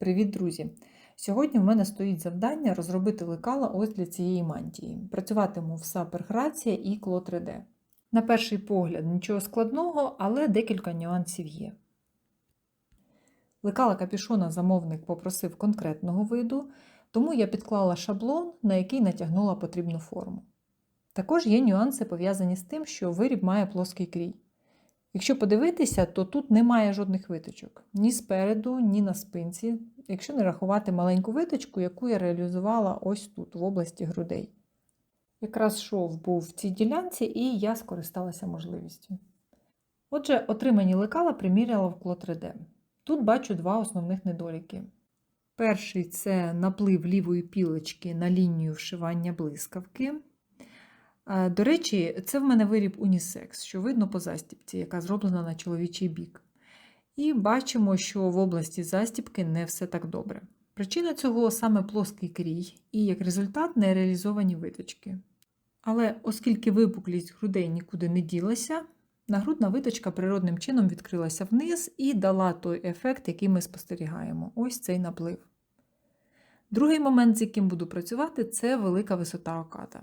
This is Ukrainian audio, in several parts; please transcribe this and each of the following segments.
Привіт, друзі! Сьогодні в мене стоїть завдання розробити лекала ось для цієї мантії. Працюватиму в SAP Грація і Кло 3D. На перший погляд нічого складного, але декілька нюансів є. Лекала капюшона замовник попросив конкретного виду, тому я підклала шаблон, на який натягнула потрібну форму. Також є нюанси пов'язані з тим, що виріб має плоский крій. Якщо подивитися, то тут немає жодних виточок ні спереду, ні на спинці, якщо не рахувати маленьку виточку, яку я реалізувала ось тут, в області грудей. Якраз шов був в цій ділянці, і я скористалася можливістю. Отже, отримані лекала приміряла в Кло 3D. Тут бачу два основних недоліки. Перший це наплив лівої пілочки на лінію вшивання блискавки. До речі, це в мене виріб унісекс, що видно по застіпці, яка зроблена на чоловічий бік. І бачимо, що в області застіпки не все так добре. Причина цього саме плоский крій, і як результат нереалізовані виточки. Але оскільки випуклість грудей нікуди не ділася, нагрудна виточка природним чином відкрилася вниз і дала той ефект, який ми спостерігаємо. Ось цей наплив. Другий момент, з яким буду працювати, це велика висота оката.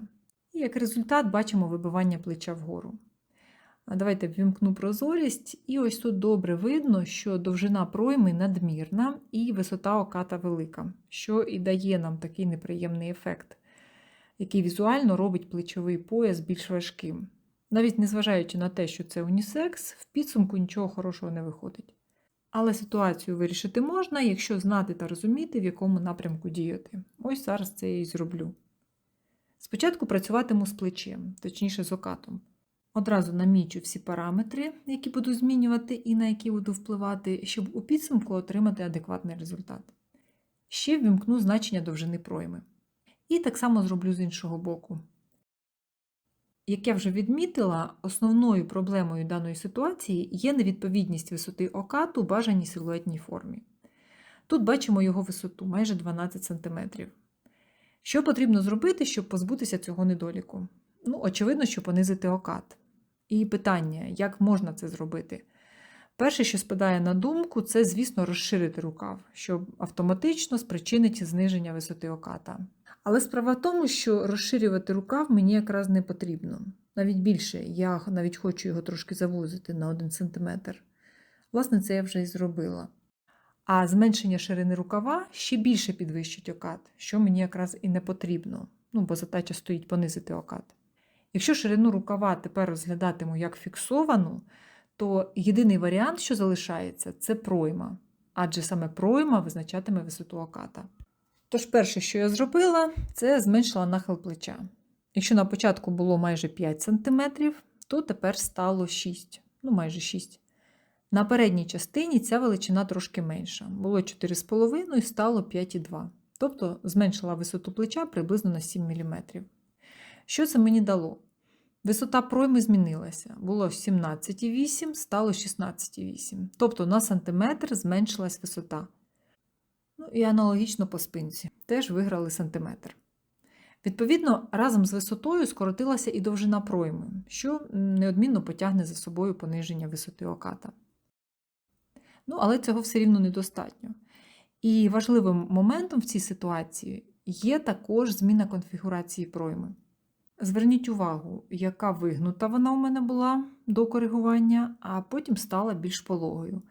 І як результат бачимо вибивання плеча вгору. Давайте ввімкну прозорість, і ось тут добре видно, що довжина пройми надмірна і висота оката велика, що і дає нам такий неприємний ефект, який візуально робить плечовий пояс більш важким. Навіть незважаючи на те, що це унісекс, в підсумку нічого хорошого не виходить. Але ситуацію вирішити можна, якщо знати та розуміти, в якому напрямку діяти. Ось зараз це і зроблю. Спочатку працюватиму з плечем, точніше з окатом. Одразу намічу всі параметри, які буду змінювати і на які буду впливати, щоб у підсумку отримати адекватний результат. Ще ввімкну значення довжини пройми. І так само зроблю з іншого боку. Як я вже відмітила, основною проблемою даної ситуації є невідповідність висоти окату бажаній силуетній формі. Тут бачимо його висоту майже 12 см. Що потрібно зробити, щоб позбутися цього недоліку? Ну, очевидно, що понизити окат. І питання, як можна це зробити? Перше, що спадає на думку, це, звісно, розширити рукав, щоб автоматично спричинити зниження висоти оката. Але справа в тому, що розширювати рукав мені якраз не потрібно. Навіть більше, я навіть хочу його трошки завузити на 1 см. Власне, це я вже і зробила. А зменшення ширини рукава ще більше підвищить окат, що мені якраз і не потрібно, ну, бо задача стоїть понизити окат. Якщо ширину рукава тепер розглядатиму як фіксовану, то єдиний варіант, що залишається, це пройма, адже саме пройма визначатиме висоту оката. Тож, перше, що я зробила, це зменшила нахил плеча. Якщо на початку було майже 5 см, то тепер стало 6, ну майже 6 на передній частині ця величина трошки менша. Було 4,5 і стало 5,2. Тобто зменшила висоту плеча приблизно на 7 мм. Що це мені дало? Висота пройми змінилася. Було 17,8, стало 16,8. Тобто на сантиметр зменшилась висота. Ну і аналогічно по спинці. Теж виграли сантиметр. Відповідно, разом з висотою скоротилася і довжина пройми, що неодмінно потягне за собою пониження висоти оката. Ну, але цього все рівно недостатньо. І важливим моментом в цій ситуації є також зміна конфігурації пройми. Зверніть увагу, яка вигнута вона у мене була до коригування, а потім стала більш пологою.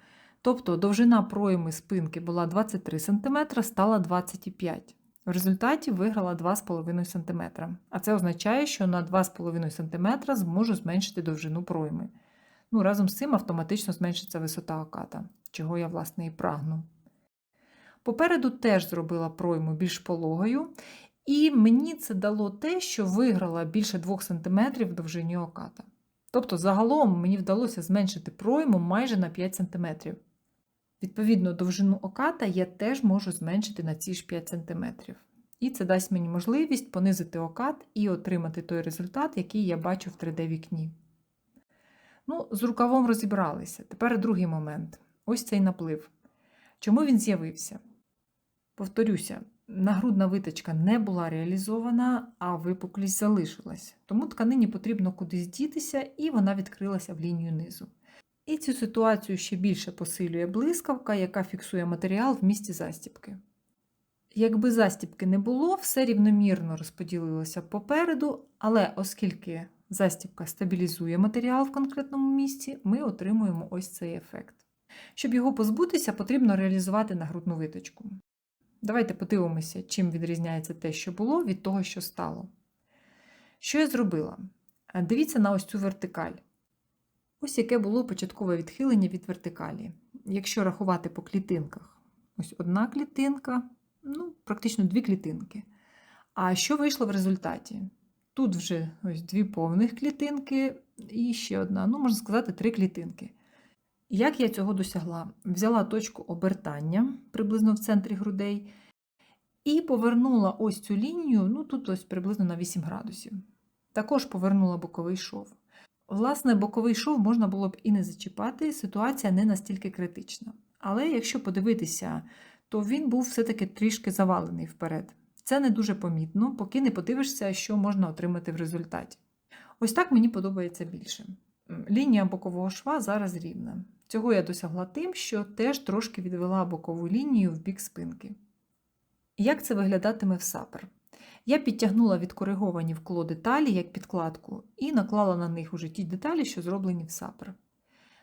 Тобто довжина пройми спинки була 23 см, стала 25 В результаті виграла 2,5 см. А це означає, що на 2,5 см зможу зменшити довжину пройми. Ну, Разом з цим автоматично зменшиться висота оката, чого я, власне, і прагну. Попереду теж зробила пройму більш пологою, і мені це дало те, що виграла більше 2 см довжині оката. Тобто, загалом мені вдалося зменшити пройму майже на 5 см. Відповідно, довжину оката я теж можу зменшити на ці ж 5 см. І це дасть мені можливість понизити окат і отримати той результат, який я бачу в 3D-вікні. Ну, з рукавом розібралися. Тепер другий момент ось цей наплив. Чому він з'явився? Повторюся, нагрудна виточка не була реалізована, а випуклість залишилась. Тому тканині потрібно кудись дітися, і вона відкрилася в лінію низу. І цю ситуацію ще більше посилює блискавка, яка фіксує матеріал в місці застібки. Якби застібки не було, все рівномірно розподілилося попереду, але оскільки застібка стабілізує матеріал в конкретному місці, ми отримуємо ось цей ефект. Щоб його позбутися, потрібно реалізувати нагрудну виточку. Давайте подивимося, чим відрізняється те, що було, від того, що стало. Що я зробила? Дивіться на ось цю вертикаль. Ось яке було початкове відхилення від вертикалі. Якщо рахувати по клітинках, ось одна клітинка, ну, практично дві клітинки. А що вийшло в результаті? Тут вже ось дві повних клітинки і ще одна, ну, можна сказати, три клітинки. Як я цього досягла? Взяла точку обертання приблизно в центрі грудей і повернула ось цю лінію, ну тут ось приблизно на 8 градусів. Також повернула боковий шов. Власне, боковий шов можна було б і не зачіпати, ситуація не настільки критична. Але якщо подивитися, то він був все-таки трішки завалений вперед. Це не дуже помітно, поки не подивишся, що можна отримати в результаті. Ось так мені подобається більше. Лінія бокового шва зараз рівна. Цього я досягла тим, що теж трошки відвела бокову лінію в бік спинки. Як це виглядатиме в сапер? Я підтягнула відкориговані вкло деталі як підкладку і наклала на них уже ті деталі, що зроблені в сапер.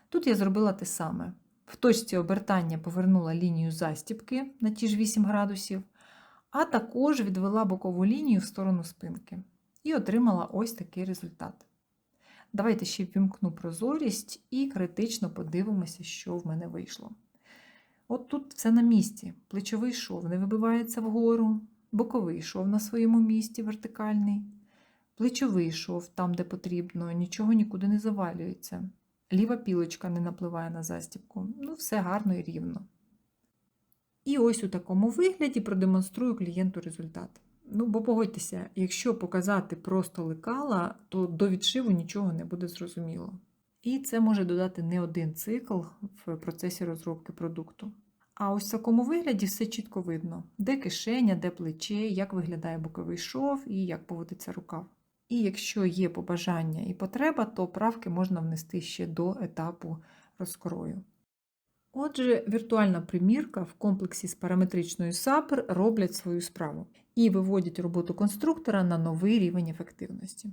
Тут я зробила те саме. В точці обертання повернула лінію застібки на ті ж 8 градусів, а також відвела бокову лінію в сторону спинки і отримала ось такий результат. Давайте ще ввімкну прозорість і критично подивимося, що в мене вийшло. От тут все на місці. Плечовий шов не вибивається вгору, боковий шов на своєму місці вертикальний, плечовий шов там, де потрібно, нічого нікуди не завалюється. Ліва пілочка не напливає на застібку. Ну, все гарно і рівно. І ось у такому вигляді продемонструю клієнту результат. Ну, бо погодьтеся, якщо показати просто лекала, то до відшиву нічого не буде зрозуміло. І це може додати не один цикл в процесі розробки продукту. А ось в такому вигляді все чітко видно, де кишеня, де плече, як виглядає боковий шов і як поводиться рукав. І якщо є побажання і потреба, то правки можна внести ще до етапу розкрою. Отже, віртуальна примірка в комплексі з параметричною SAPR роблять свою справу і виводять роботу конструктора на новий рівень ефективності.